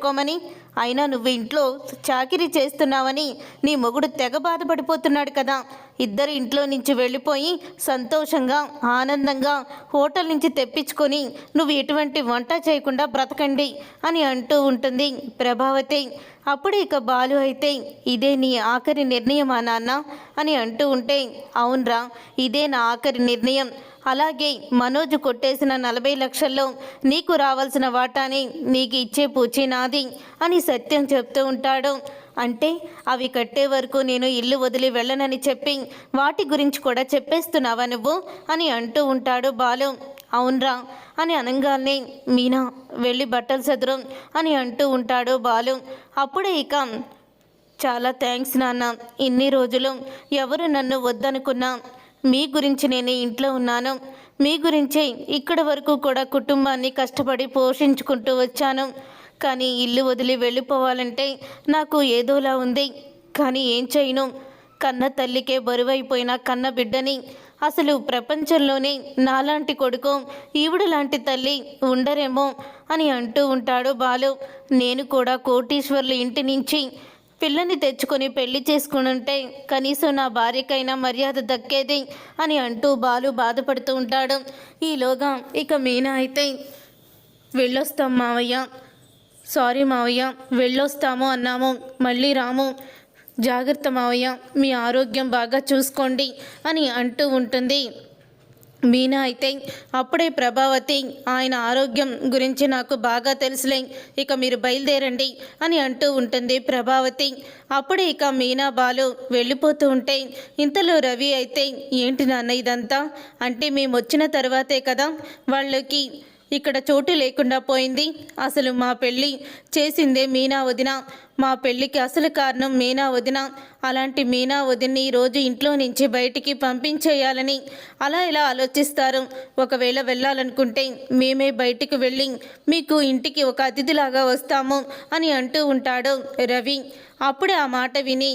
Comany అయినా నువ్వు ఇంట్లో చాకిరీ చేస్తున్నావని నీ మొగుడు తెగ బాధపడిపోతున్నాడు కదా. ఇద్దరు ఇంట్లో నుంచి వెళ్ళిపోయి సంతోషంగా ఆనందంగా హోటల్ నుంచి తెప్పించుకొని నువ్వు ఎటువంటి వంట చేయకుండా బ్రతకండి అని అంటూ ఉంటుంది ప్రభావతి. అప్పుడు ఇక బాలు అయితే ఇదే నీ ఆఖరి నిర్ణయమా నాన్న? అని అంటూ ఉంటే అవునరా ఇదే నా ఆఖరి నిర్ణయం. అలాగే మనోజ్ కొట్టేసిన నలభై లక్షల్లో నీకు రావాల్సిన వాటాని నీకు ఇచ్చే పూచి నాది అని సత్యం చెప్తూ ఉంటాడు. అంటే అవి కట్టే వరకు నేను ఇల్లు వదిలి వెళ్ళనని చెప్పి వాటి గురించి కూడా చెప్పేస్తున్నావా నువ్వు? అని అంటూ ఉంటాడు బాలు. అవునరా అని అనగానే మీనా వెళ్ళి బట్టలు చదురు అని అంటూ ఉంటాడు బాలు. అప్పుడే ఇక చాలా థ్యాంక్స్ నాన్న ఇన్ని రోజులు ఎవరు నన్ను వద్దనుకున్నా మీ గురించి నేను ఇంట్లో ఉన్నాను. మీ గురించే ఇక్కడి వరకు కూడా కుటుంబాన్ని కష్టపడి పోషించుకుంటూ వచ్చాను. కానీ ఇల్లు వదిలి వెళ్ళిపోవాలంటే నాకు ఏదోలా ఉంది. కానీ ఏం చేయను? కన్న తల్లికే బరువైపోయిన కన్న బిడ్డని అసలు ప్రపంచంలోనే నాలాంటి కొడుకు ఈవిడ లాంటి తల్లి ఉండరేమో అని అంటూ ఉంటాడు బాలు. నేను కూడా కోటీశ్వర్ల ఇంటి నుంచి పిల్లని తెచ్చుకొని పెళ్ళి చేసుకునుంటే కనీసం నా భార్యకైనా మర్యాద దక్కేది అని అంటూ బాలు బాధపడుతూ ఉంటాడు. ఈలోగా ఇక మీనా అయితే వెళ్ళొస్తాం మావయ్య. సారీ మావయ్య వెళ్ళొస్తాము అన్నాము. మళ్ళీ రాము జాగ్రత్త మావయ్య మీ ఆరోగ్యం బాగా చూసుకోండి అని అంటూ ఉంటుంది. మీనా అయితే అప్పుడే ప్రభావతి ఆయన ఆరోగ్యం గురించి నాకు బాగా తెలుసులే ఇక మీరు బయలుదేరండి అని అంటూ ఉంటుంది ప్రభావతి. అప్పుడే ఇక మీనా బాలు వెళ్ళిపోతూ ఉంటే ఇంతలో రవి అయితే ఏంటి నాన్న ఇదంతా? అంటే మేము వచ్చిన తర్వాతే కదా? వాళ్ళకి ఇక్కడ చోటు లేకుండా పోయింది. అసలు మా పెళ్ళి చేసిందే మీనా వదిన మా పెళ్ళికి అసలు కారణం మీనా వదిన అలాంటి మీనా వదిన్ని ఈరోజు ఇంట్లో నుంచి బయటికి పంపించేయాలని అలా ఇలా ఆలోచిస్తారు? ఒకవేళ వెళ్ళాలనుకుంటే మేమే బయటికి వెళ్ళి మీకు ఇంటికి ఒక అతిథిలాగా వస్తాము అని అంటూ ఉంటాడు రవి. అప్పుడే ఆ మాట విని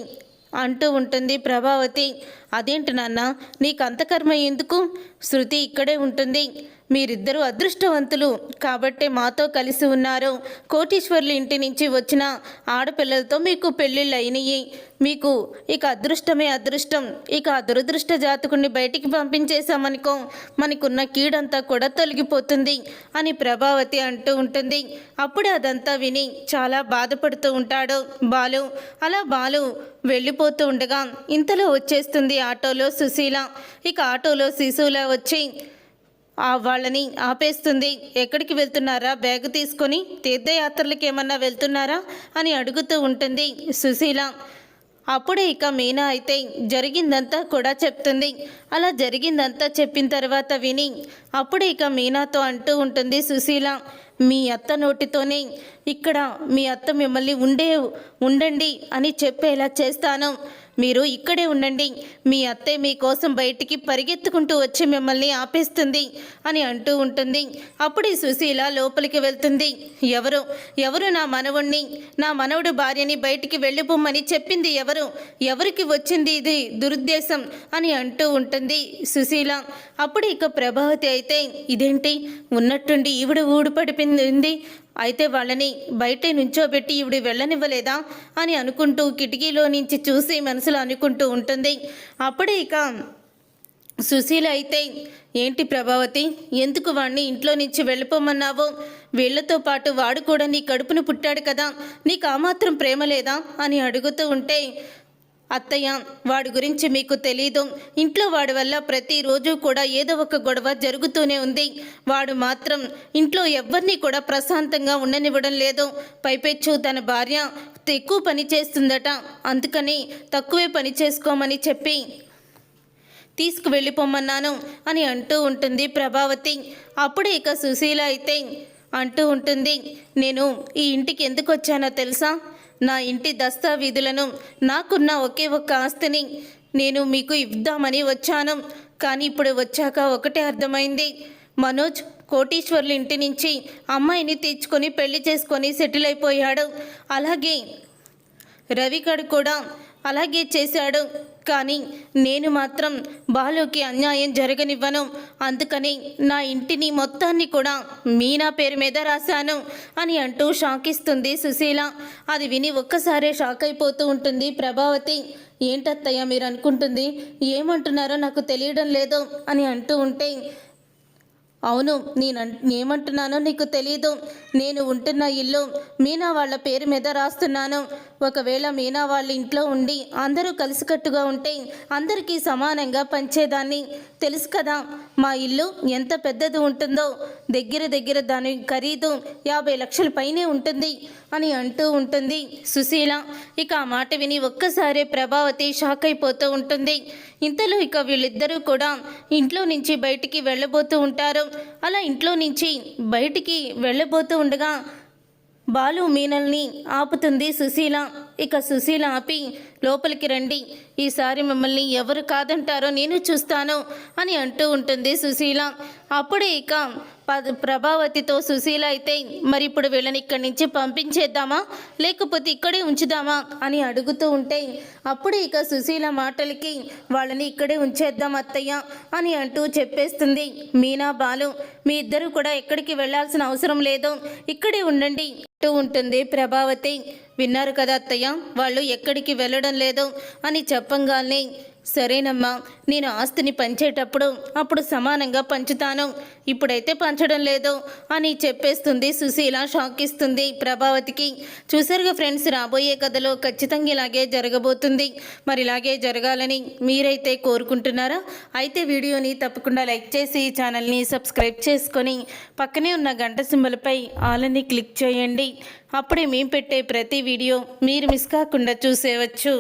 అంటూ ఉంటుంది ప్రభావతి. అదేంటి నాన్న? నీకు అంతకర్మ ఎందుకు? శృతి ఇక్కడే ఉంటుంది. మీరిద్దరూ అదృష్టవంతులు. కాబట్టే మాతో కలిసి ఉన్నారు. కోటీశ్వర్లు ఇంటి నుంచి వచ్చిన ఆడపిల్లలతో మీకు పెళ్ళిళ్ళు అయినాయి మీకు ఇక అదృష్టమే అదృష్టం. ఇక ఆ దురదృష్ట జాతకుడిని బయటికి పంపించేశామనుకో మనకున్న కీడంతా కూడా తొలగిపోతుంది అని ప్రభావతి అంటూ ఉంటుంది. అప్పుడే అదంతా విని చాలా బాధపడుతూ ఉంటాడు. బాలు అలా బాలు వెళ్ళిపోతూ ఉండగా ఇంతలో వచ్చేస్తుంది ఆటోలో సుశీల. ఇక ఆటోలో శిశువుల వచ్చి వాళ్ళని ఆపేస్తుంది. ఎక్కడికి వెళ్తున్నారా? బ్యాగ్ తీసుకొని తీర్థయాత్రలకు ఏమన్నా వెళ్తున్నారా? అని అడుగుతూ ఉంటుంది సుశీల. అప్పుడే ఇక మీనా అయితే జరిగిందంతా కూడా చెప్తుంది. అలా జరిగిందంతా చెప్పిన తర్వాత విని అప్పుడే ఇక మీనాతో అంటూ ఉంటుంది సుశీల మీ అత్త నోటితోనే ఇక్కడ మీ అత్త మిమ్మల్ని ఉండే ఉండండి అని చెప్పేలా చేస్తాను. మీరు ఇక్కడే ఉండండి. మీ అత్తే మీకోసం బయటికి పరిగెత్తుకుంటూ వచ్చి మిమ్మల్ని ఆపేస్తుంది అని అంటూ ఉంటుంది. అప్పుడే సుశీల లోపలికి వెళ్తుంది. ఎవరు? ఎవరు నా మనవుణ్ణి? నా మనవుడు భార్యని బయటికి వెళ్ళిపోమ్మని చెప్పింది ఎవరు? ఎవరికి వచ్చింది ఇది దురుద్దేశం అని అంటూ ఉంటుంది సుశీల. అప్పుడు ఇక ప్రభావతి అయితే ఇదేంటి? ఉన్నట్టుండి ఈవిడ ఊడిపడిపోయింది అయితే వాళ్ళని బయటే నుంచోబెట్టి ఇవిడు వెళ్ళనివ్వలేదా అని అనుకుంటూ కిటికీలో నుంచి చూసి మనసులో అనుకుంటూ ఉంటుంది. అప్పుడే ఇక సుశీల అయితే ఏంటి ప్రభావతి ఎందుకు వాడిని ఇంట్లో నుంచి వెళ్ళిపోమన్నావు? వీళ్ళతో పాటు వాడు కూడా నీ కడుపును పుట్టాడు కదా నీకు ఆ మాత్రం ప్రేమ లేదా? అని అడుగుతూ ఉంటే అత్తయ్య వాడి గురించి మీకు తెలీదు. ఇంట్లో వాడి వల్ల ప్రతిరోజు కూడా ఏదో ఒక గొడవ జరుగుతూనే ఉంది. వాడు మాత్రం ఇంట్లో ఎవరిని కూడా ప్రశాంతంగా ఉండనివ్వడం లేదు. పైపెచ్చు తన భార్య ఎక్కువ పని చేస్తుందట. అందుకని తక్కువే పని చేసుకోమని చెప్పి తీసుకువెళ్ళిపోమన్నాను అని అంటూ ఉంటుంది ప్రభావతి. అప్పుడే ఇక సుశీల అయితే అంటూ ఉంటుంది నేను ఈ ఇంటికి ఎందుకు వచ్చానో తెలుసా? నా ఇంటి దస్తావీధులను నాకున్న ఒకే ఒక్క ఆస్తిని నేను మీకు ఇద్దామని వచ్చాను. కానీ ఇప్పుడు వచ్చాక ఒకటే అర్థమైంది. మనోజ్ కోటీశ్వర్ల ఇంటి నుంచి అమ్మాయిని తెచ్చుకొని పెళ్ళి చేసుకొని సెటిల్ అయిపోయాడు. అలాగే రవికడు కూడా అలాగే చేశాడు. కానీ నేను మాత్రం బాలుకి అన్యాయం జరగనివ్వను. అందుకని నా ఇంటిని మొత్తాన్ని కూడా మీనా పేరు మీద రాశాను అని అంటూ షాక్ ఇస్తుంది సుశీల. అది విని ఒక్కసారే షాక్ అయిపోతూ ఉంటుంది ప్రభావతి. ఏంటత్తయ్య మీరు అనుకుంటుంది? ఏమంటున్నారో నాకు తెలియడం లేదు అని అంటూ ఉంటే అవును నేను ఏమంటున్నానో నీకు తెలీదు. నేను ఉంటున్న ఇల్లు మీనా వాళ్ళ పేరు మీద రాస్తున్నాను. ఒకవేళ మీనా వాళ్ళ ఇంట్లో ఉండి అందరూ కలిసికట్టుగా ఉంటే అందరికీ సమానంగా పంచేదాన్ని. తెలుసు కదా మా ఇల్లు ఎంత పెద్దది ఉంటుందో. దగ్గర దగ్గర దాని ఖరీదు యాభై లక్షల పైనే ఉంటుంది అని అంటూ ఉంటుంది సుశీల. ఇక ఆ మాట విని ఒక్కసారే ప్రభావతి షాక్ అయిపోతూ ఉంటుంది. ఇంతలో ఇక వీళ్ళిద్దరూ కూడా ఇంట్లో నుంచి బయటికి వెళ్ళబోతూ ఉంటారు. అలా ఇంట్లో నుంచి బయటికి వెళ్ళబోతూ ఉండగా బాలు మీనల్ని ఆపుతుంది సుశీల. ఇక సుశీల ఆపి లోపలికి రండి. ఈసారి మిమ్మల్ని ఎవరు కాదంటారో నేను చూస్తాను అని అంటూ ఉంటుంది సుశీల. అప్పుడే ఇక ప్రభావతితో సుశీల అయితే మరి ఇప్పుడు వీళ్ళని ఇక్కడి నుంచి పంపించేద్దామా? లేకపోతే ఇక్కడే ఉంచుదామా? అని అడుగుతూ ఉంటే అప్పుడే ఇక సుశీల మాటలకి వాళ్ళని ఇక్కడే ఉంచేద్దాం అత్తయ్య అని అంటూ చెప్పేస్తుంది మీనా బాలు. మీ ఇద్దరు కూడా ఎక్కడికి వెళ్ళాల్సిన అవసరం లేదు. ఇక్కడే ఉండండి అంటూ ఉంటుంది ప్రభావతి. విన్నారు కదా అత్తయ్య వాళ్ళు ఎక్కడికి వెళ్ళడం లేదు అని చెప్పంగానే సరేనమ్మా నేను ఆస్తిని పంచేటప్పుడు అప్పుడు సమానంగా పంచుతాను. ఇప్పుడైతే పంచడం లేదు అని చెప్పేస్తుంది సుశీల షాక్ ఇస్తుంది ప్రభావతికి. చూసారుగా ఫ్రెండ్స్ రాబోయే కథలో ఖచ్చితంగా ఇలాగే జరగబోతుంది. మరి ఇలాగే జరగాలని మీరైతే కోరుకుంటున్నారా? అయితే వీడియోని తప్పకుండా లైక్ చేసి ఛానల్ని సబ్స్క్రైబ్ చేసుకొని పక్కనే ఉన్న గంట సింబల్పై ఆలని క్లిక్ చేయండి. అప్పుడే మేము పెట్టే ప్రతి వీడియో మీరు మిస్ కాకుండా చూసేవచ్చు.